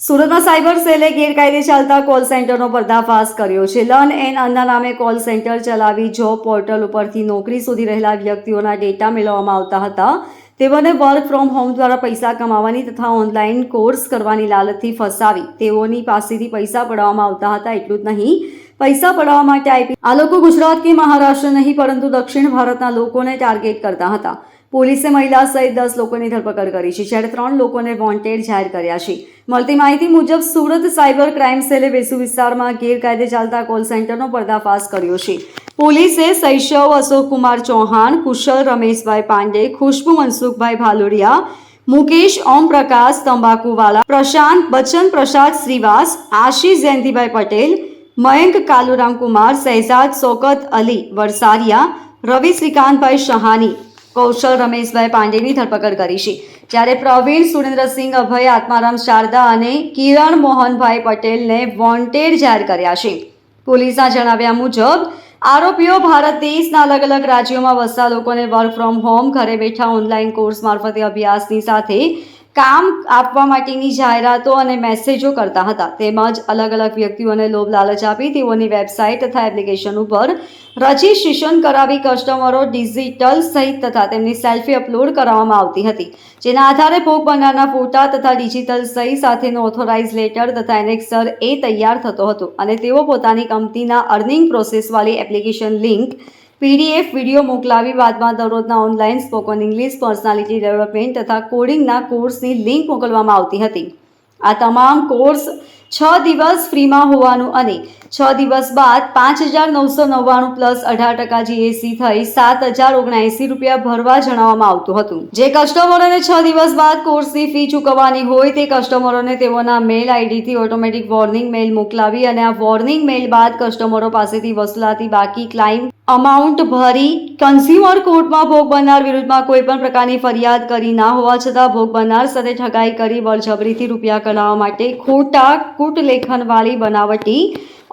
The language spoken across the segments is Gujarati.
સુરતમાં સાયબર સેલે ગેરકાયદે ચાલતા કોલ સેન્ટરનો પર્દાફાશ કર્યો છે. લર્ન એન અનના નામે કોલ સેન્ટર ચલાવી જોબ પોર્ટલ ઉપરથી નોકરી શોધી રહેલા વ્યક્તિઓના ડેટા મેળવવામાં આવતા હતા. તેઓને વર્ક ફ્રોમ હોમ દ્વારા પૈસા કમાવાની તથા ઓનલાઈન કોર્સ કરવાની લાલચથી ફસાવી. તેઓની પાસેથી પૈસા પડાવવામાં આવતા હતા. એટલું જ નહીં, પૈસા પડાવવા માટે આઈપી આ લોકો ગુજરાત કે મહારાષ્ટ્ર નહીં, પરંતુ દક્ષિણ ભારતના લોકોને ટાર્ગેટ કરતા હતા. પોલીસે મહિલા સહિત દસ લોકોની ધરપકડ કરી છે, જ્યારે ત્રણ લોકોને વોન્ટેડ જાહેર કર્યા છે. મળતી માહિતી મુજબ, સુરત સાયબર ક્રાઇમ સેલે વેસુ વિસ્તારમાં ગેરકાયદે ચાલતા કોલ સેન્ટરનો પર્દાફાશ કર્યો છે. પોલીસે શૈશવ અશોકકુમાર ચૌહાણ, કુશલ રમેશભાઈ પાંડે, ખુશ્બુ મનસુખભાઈ ભાલોડિયા મુકેશ ઓમ પ્રકાશ તંબાકુવાલા, પ્રશાંત બચ્ચન પ્રસાદ શ્રીવાસ, આશીષ જયંતિભાઈ પટેલ, મયંક કાલુરામ કુમાર શહેજાદ સોકત અલી વરસારિયા, રવિ શ્રીકાંતભાઈ શહાની કૌશલ રમેશભાઈ પાંડેની ધરપકડ કરી છે. જ્યારે પ્રવીણ સુરેન્દ્રસિંહ અભય, આત્મારામ શારદા અને કિરણ મોહનભાઈ પટેલને વોન્ટેડ જાહેર કર્યા છે. પોલીસના જણાવ્યા મુજબ, આરોપીઓ ભારત દેશના અલગ અલગ રાજ્યોમાં વસતા લોકોને વર્ક ફ્રોમ હોમ, ઘરે બેઠા ઓનલાઈન કોર્સ મારફતે અભ્યાસની સાથે કામ આપવા માટેની જાહેરાતો અને મેસેજો કરતા હતા. તેમજ અલગ અલગ વ્યક્તિઓને લોભ લાલચ આપી તેઓની વેબસાઇટ તથા એપ્લિકેશન ઉપર રજીસ્ટ્રેશન કરાવી કસ્ટમરો ડિજિટલ સહિત તથા તેમની સેલ્ફી અપલોડ કરવામાં આવતી હતી. જેના આધારે ભોગ બનનારના ફોટા તથા ડિજિટલ સહી સાથેનો ઓથોરાઇઝ લેટર તથા એનેક્સર એ તૈયાર થતો હતો અને તેઓ પોતાની કંપનીના અર્નિંગ પ્રોસેસવાળી એપ્લિકેશન લિંક પીડીએફ વીડિયો મોકલાવી બાદમાં દરરોજના online spoken English personality development તથા કોડિંગના કોર્સની લિંક મોકલવામાં આવતી હતી. આ તમામ કોર્સ છ દિવસ ફ્રીમાં હોવાનું અને છ દિવસ બાદ પાંચ હજાર નવસો નવ્વાણું પ્લસ અઢાર ટકા જીએસટી થઈ સાત હજાર ઓગણએંસી રૂપિયા ભરવા જણાવવામાં આવતું હતું. જે કસ્ટમરોને છ દિવસ બાદ કોર્સની ફી ચૂકવવાની હોય તે કસ્ટમરોને તેઓના મેલ આઈડીથી ઓટોમેટિક વોર્નિંગ મેલ મોકલાવી અને આ વોર્નિંગ મેલ બાદ કસ્ટમરો પાસેથી વસૂલાતી બાકી ક્લાઇમ અમાઉન્ટ ભરી કન્ઝ્યુમર કોર્ટમાં ભોગ બનનાર વિરુદ્ધમાં કોઈ પણ પ્રકારની ફરિયાદ કરી ના હોવા છતાં ભોગ બનનાર સાથે ઠગાઈ કરી બળજબરીથી રૂપિયા કઢાવવા માટે ખોટા કૂટલેખનવાળી બનાવટી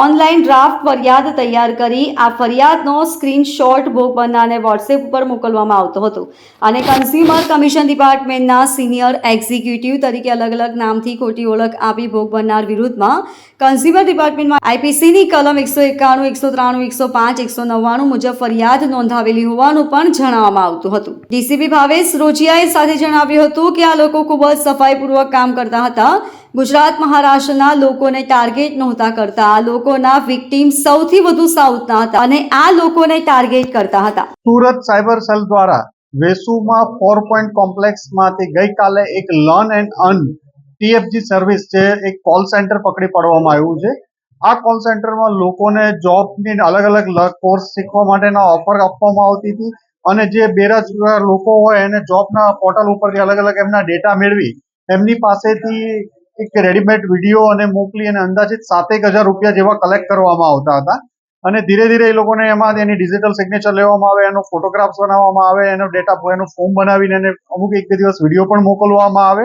ઓનલાઈન ડ્રાફ્ટ ફરિયાદ તૈયાર કરી આ ફરિયાદનો સ્ક્રીનશોટ ભોગ બનનારને વોટ્સએપ ઉપર મોકલવામાં આવતો હતો. અને કન્ઝ્યુમર કમિશન ડિપાર્ટમેન્ટના સિનિયર એક્ઝિક્યુટિવ તરીકે અલગ અલગ નામથી ખોટી ઓળખ આપી ભોગ બનનાર વિરુદ્ધમાં કન્ઝ્યુમર ડિપાર્ટમેન્ટમાં આઈપીસીની કલમ એકસો એકાણું, એકસો ત્રાણું, એકસો પાંચ, એકસો નવ્વાણું મુજબ ફરિયાદ નોંધાવેલી હોવાનું પણ જણાવવામાં આવતું હતું. ડીસીપી ભાવેશ રોજિયાએ સાથે જણાવ્યું હતું કે આ લોકો ખૂબ જ સફાઈપૂર્વક કામ કરતા હતા. ગુજરાત મહારાષ્ટ્રના લોકોને ટાર્ગેટ નહોતા કરતા. આ લોકોના વિક્ટીમ સૌથી વધુ સાઉથના હતા અને આ લોકોને ટાર્ગેટ કરતા હતા. સુરત સાયબર સેલ દ્વારા વેસુમાં ફોર પોઈન્ટ કોમ્પ્લેક્સમાંથી ગઈકાલે એક learn and earn TFG service છે, એક કોલ સેન્ટર પકડી પાડવામાં આવ્યું છે. આ કોલ સેન્ટરમાં લોકોને જોબની અલગ અલગ કોર્સ શીખવા માટેના ઓફર આપવામાં આવતી હતી અને જે બેરોજગાર લોકો હોય એને જોબના પોર્ટલ ઉપરથી અલગ અલગ એમના ડેટા મેળવી એમની પાસેથી એક રેડીમેડ વીડિયો અને મોકલી અને અંદાજિત સાતેક હજાર રૂપિયા જેવા કલેક્ટ કરવામાં આવતા હતા. અને ધીરે ધીરે એ લોકોને એમાં એની ડિજિટલ સિગ્નેચર લેવામાં આવે, એનો ફોટોગ્રાફ્સ બનાવવામાં આવે, એનો ડેટા એનું ફોર્મ બનાવીને એને અમુક એક બે દિવસ વીડિયો પણ મોકલવામાં આવે.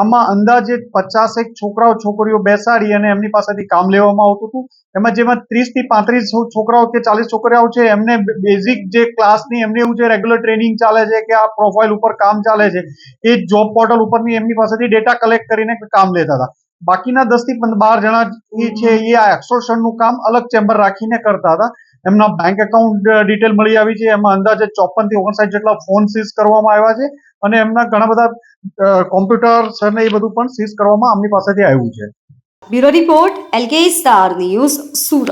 આમાં અંદાજે પચાસેક છોકરાઓ, છોકરીઓ બેસાડી અને એમની પાસેથી કામ લેવામાં આવતું હતું. એમાં જેમાં ત્રીસથી પાંત્રીસ છોકરાઓ કે ચાલીસ છોકરાઓ છે, એમને બેઝિક જે ક્લાસની એમને એવું જે રેગ્યુલર ટ્રેનિંગ ચાલે છે કે આ પ્રોફાઇલ ઉપર કામ ચાલે છે, એ જોબ પોર્ટલ ઉપરની એમની પાસેથી ડેટા કલેક્ટ કરીને કામ લેતા હતા. બાકીના દસથી બાર જણા એ છે, એ આ એક્સોશનનું કામ અલગ ચેમ્બર રાખીને કરતા હતા. એમના બેંક એકાઉન્ટ ડિટેલ મળી આવી છે, એમાં અંદાજે ચોપનથી ઓગણસાઠ જેટલા ફોન સીઝ કરવામાં આવ્યા છે. અને એમના ઘણા બધા કોમ્પ્યુટર અને એ બધું પણ સીઝ કરવામાં આમની પાસેથી આવ્યું છે. Bureau report, LK star news, Surat.